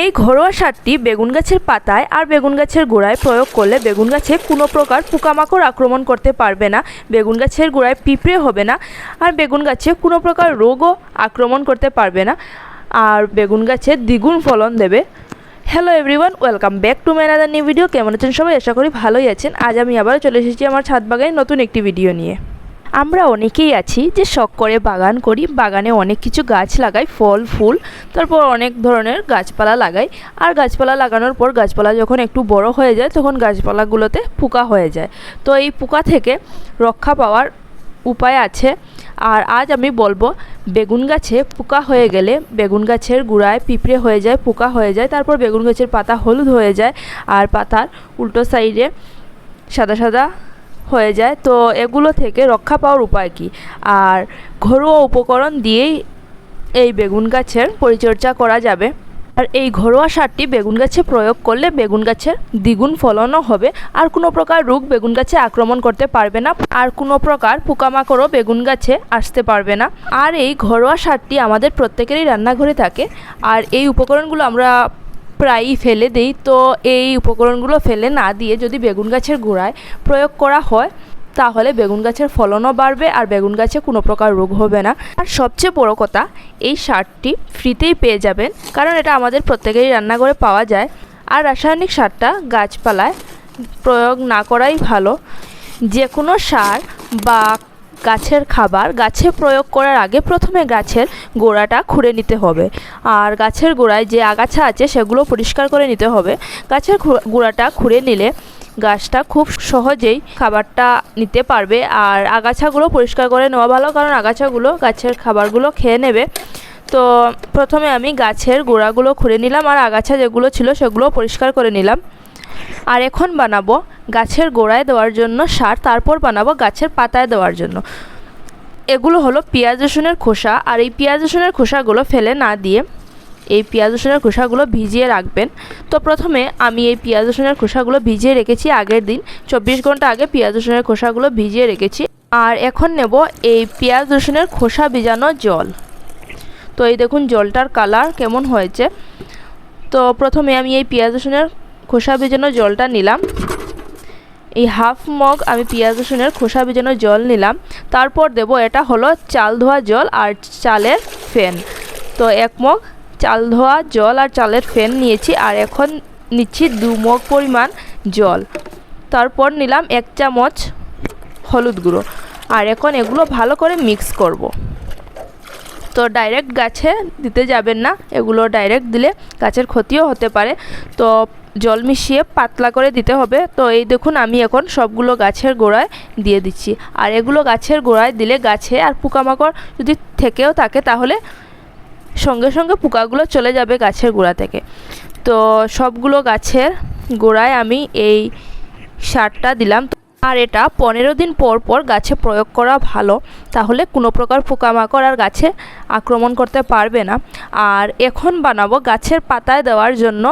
এই ঘরোয়া সারটি বেগুন গাছের পাতায় আর বেগুন গাছের গোড়ায় প্রয়োগ করলে বেগুন গাছে কোনো প্রকার পোকামাকড় আক্রমণ করতে পারবে না। বেগুন গাছের গোড়ায় পিঁপড়ে হবে না আর বেগুন গাছে কোনো প্রকার রোগও আক্রমণ করতে পারবে না। আর বেগুন গাছে দ্বিগুণ ফলন দেবে। Hello everyone welcome back to my other new video কেমন আছেন সবাই? আশা করি ভালোই আছেন। আজ আমি আবারও চলে এসেছি আমার ছাদ বাগানে নতুন একটি ভিডিও নিয়ে। আমরা অনেকেই আছি যে শখ করে বাগান করি। বাগানে অনেক কিছু গাছ লাগাই, ফল, ফুল, তারপর অনেক ধরনের গাছপালা লাগাই। আর গাছপালা লাগানোর পর গাছপালা যখন একটু বড় হয়ে যায়, তখন গাছপালাগুলোতে পোকা হয়ে যায়। তো এই পোকা থেকে রক্ষা পাওয়ার উপায় আছে। আর আজ আমি বলব, বেগুন গাছে পোকা হয়ে গেলে বেগুন গাছের গুঁড়ায় পিঁপড়ে হয়ে যায়, পোকা হয়ে যায়, তারপর বেগুন গাছের পাতা হলুদ হয়ে যায়। আর পাতার উল্টো সাইডে সাদা সাদা হয়ে যায়। তো এগুলো থেকে রক্ষা পাওয়ার উপায় কী? আর ঘরোয়া উপকরণ দিয়েই এই বেগুন গাছের পরিচর্যা করা যাবে। আর এই ঘরোয়া সারটি বেগুন গাছে প্রয়োগ করলে বেগুন গাছের দ্বিগুণ ফলনও হবে। আর কোনো প্রকার রোগ বেগুন গাছে আক্রমণ করতে পারবে না। আর কোনো প্রকার পোকামাকড়ও বেগুন গাছে আসতে পারবে না। আর এই ঘরোয়া সারটি আমাদের প্রত্যেকেরই রান্নাঘরে থাকে। আর এই উপকরণগুলো আমরা প্রায়ই ফেলে দিই। তো এই উপকরণগুলো ফেলে না দিয়ে যদি বেগুন গাছের গোড়ায় প্রয়োগ করা হয়, তাহলে বেগুন গাছের ফলনও বাড়বে আর বেগুন গাছে কোনো প্রকার রোগ হবে না। আর সবচেয়ে বড় কথা, এই সারটি ফ্রিতেই পেয়ে যাবেন, কারণ এটা আমাদের প্রত্যেকেরই রান্নাঘরে পাওয়া যায়। আর রাসায়নিক সারটা গাছপালায় প্রয়োগ না করাই ভালো। যে কোনো সার বা গাছের খাবার, গাছে প্রয়োগ করার আগে প্রথমে গাছের গোড়াটা খুঁড়ে নিতে হবে। আর গাছের গোড়ায় যে আগাছা আছে, সেগুলো পরিষ্কার করে নিতে হবে। গাছের গোড়াটা খুঁড়ে নিলে গাছটা খুব সহজেই খাবারটা নিতে পারবে। আর আগাছাগুলো পরিষ্কার করে নেওয়া ভালো, কারণ আগাছাগুলো গাছের খাবারগুলো খেয়ে নেবে। তো প্রথমে আমি গাছের গোড়াগুলো খুঁড়ে নিলাম, আর আগাছা যেগুলো ছিল সেগুলো পরিষ্কার করে নিলাম। আর এখন বানাবো গাছের গোড়ায় দেওয়ার জন্য সার, তারপর বানাবো গাছের পাতায় দেওয়ার জন্য। এগুলো হলো পেঁয়াজ রসুনের খোসা, আর এই পেঁয়াজ রসুনের খোসাগুলো ফেলে না দিয়ে এই পেঁয়াজ রসুনের খোসাগুলো ভিজিয়ে রাখবেন। তো প্রথমে আমি এই পেঁয়াজ রসুনের খোসাগুলো ভিজিয়ে রেখেছি আগের দিন। চব্বিশ ঘণ্টা আগে পেঁয়াজ রসুনের খোসাগুলো ভিজিয়ে রেখেছি। আর এখন নেব এই পেঁয়াজ রসুনের খোসা ভিজানো জল। তো এই দেখুন জলটার কালার কেমন হয়েছে। তো প্রথমে আমি এই পেঁয়াজ রসুনের খোসা ভেজানো জলটা নিলাম। এই হাফ মগ আমি পেঁয়াজ রসুনের খোসা ভেজানো জল নিলাম। তারপর দেব এটা হলো চাল ধোয়া জল আর চালের ফেন। তো এক মগ চাল ধোয়া জল আর চালের ফেন নিয়েছি আর এখন নিচ্ছি দু মগ পরিমাণ জল। তারপর নিলাম এক চামচ হলুদ গুঁড়ো। আর এখন এগুলো ভালো করে মিক্স করব। তো ডাইরেক্ট গাছে দিতে যাবেন না। এগুলো ডাইরেক্ট দিলে গাছের ক্ষতিও হতে পারে। তো জল মিশিয়ে পাতলা করে দিতে হবে। তো এই দেখুন, আমি এখন সবগুলো গাছের গোড়ায় দিয়ে দিচ্ছি। আর এগুলো গাছের গোড়ায় দিলে গাছে আর পোকামাকড় যদি থেকেও থাকে, তাহলে সঙ্গে সঙ্গে পোকাগুলো চলে যাবে গাছের গোড়া থেকে। তো সবগুলো গাছের গোড়ায় আমি এই সারটা দিলাম। আর এটা পনেরো দিন পর পর গাছে প্রয়োগ করা ভালো। তাহলে কোনো প্রকার পোকামাকড় আর গাছে আক্রমণ করতে পারবে না। আর এখন বানাবো গাছের পাতায় দেওয়ার জন্য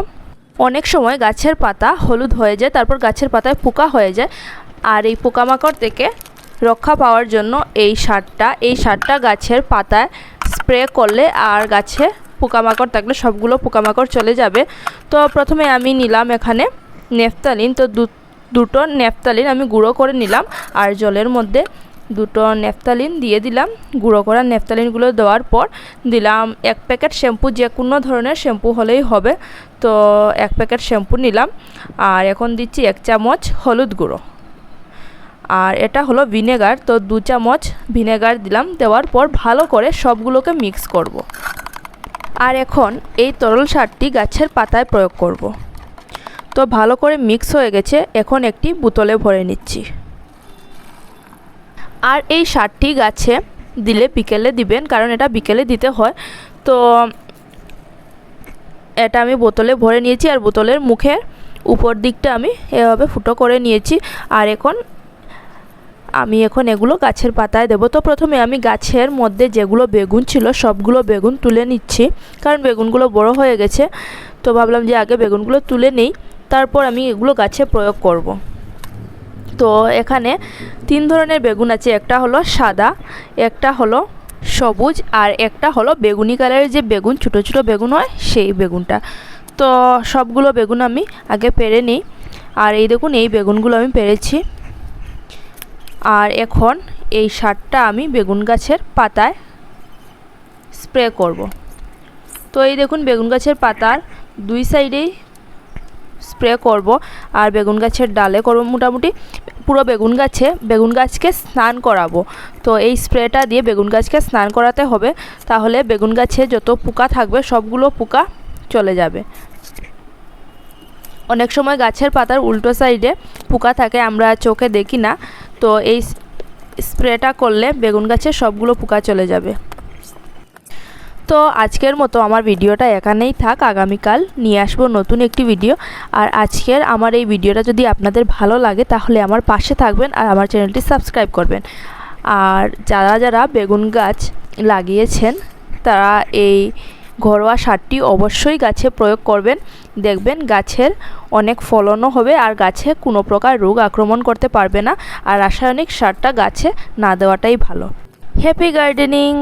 অনেক সময় গাছের পাতা হলুদ হয়ে যায়, তারপর গাছের পাতায় পোকা হয়ে যায়। আর এই পোকামাকড় থেকে রক্ষা পাওয়ার জন্য এই সারটা এই সারটা গাছের পাতায় স্প্রে করলে আর গাছে পোকামাকড় থাকলে সবগুলো পোকামাকড় চলে যাবে। তো প্রথমে আমি নিলাম এখানে নেফতালিন। তো দুটো নেফতালিন আমি গুঁড়ো করে নিলাম। আর জলের মধ্যে দুটো নেফতালিন দিয়ে দিলাম। গুঁড়ো করা নেফতালিনগুলো দেওয়ার পর দিলাম এক প্যাকেট শ্যাম্পু, যে কোনো ধরনের শ্যাম্পু হলেই হবে। তো এক প্যাকেট শ্যাম্পু নিলাম। আর এখন দিচ্ছি এক চামচ হলুদ গুঁড়ো। আর এটা হলো ভিনেগার। তো দু চামচ ভিনেগার দিলাম। দেওয়ার পর ভালো করে সবগুলোকে মিক্স করব। আর এখন এই তরল সারটি গাছের পাতায় প্রয়োগ করব। তো ভালো করে মিক্স হয়ে গেছে। এখন একটি বোতলে ভরে নিচ্ছি। আর এই সারটি গাছে দিলে বিকেলে দিবেন, কারণ এটা বিকেলে দিতে হয়। তো এটা আমি বোতলে ভরে নিয়েছি আর বোতলের মুখের উপর দিকটা আমি এভাবে ফুটো করে নিয়েছি। আর এখন আমি এখন এগুলো গাছের পাতায় দেবো। তো প্রথমে আমি গাছের মধ্যে যেগুলো বেগুন ছিল, সবগুলো বেগুন তুলে নিচ্ছি, কারণ বেগুনগুলো বড় হয়ে গেছে। তো ভাবলাম যে আগে বেগুনগুলো তুলে নেই, তারপর আমি এগুলো গাছে প্রয়োগ করব। তো এখানে তিন ধরনের বেগুন আছে। একটা হলো সাদা, একটা হলো সবুজ, আর একটা হলো বেগুনি কালারের যে বেগুন, ছোটো ছোটো বেগুন হয় সেই বেগুনটা। তো সবগুলো বেগুন আমি আগে পেরে নিই। আর এই দেখুন, এই বেগুনগুলো আমি পেরেছি। আর এখন এই সারটা আমি বেগুন গাছের পাতায় স্প্রে করব। তো এই দেখুন, বেগুন গাছের পাতার দুই সাইডেই স্প্রে করব। আর বেগুন গাছের ডালে করব মোটামুটি। পুরো বেগুন গাছে, বেগুন গাছকে স্নান করাবো। তো এই স্প্রেটা দিয়ে বেগুন গাছকে স্নান করাতে হবে। তাহলে বেগুন গাছে যত পোকা থাকবে, সবগুলো পোকা চলে যাবে। অনেক সময় গাছের পাতার উল্টো সাইডে পোকা থাকে, আমরা চোখে দেখি না। তো এই স্প্রেটা করলে বেগুন গাছের সবগুলো পোকা চলে যাবে। তো আজকের মতো আমার ভিডিওটা এখানেই থাক। আগামীকাল নিয়ে আসব নতুন একটি ভিডিও। আর আজকের আমার এই ভিডিওটা যদি আপনাদের ভালো লাগে, তাহলে আমার পাশে থাকবেন আর আমার চ্যানেলটি সাবস্ক্রাইব করবেন। আর যারা যারা বেগুন গাছ লাগিয়েছেন, তারা এই ঘরোয়া সারটি অবশ্যই গাছে প্রয়োগ করবেন। দেখবেন গাছের অনেক ফলনও হবে আর গাছে কোনো প্রকার রোগ আক্রমণ করতে পারবে না। আর রাসায়নিক সারটা গাছে না দেওয়াটাই ভালো। Happy gardening!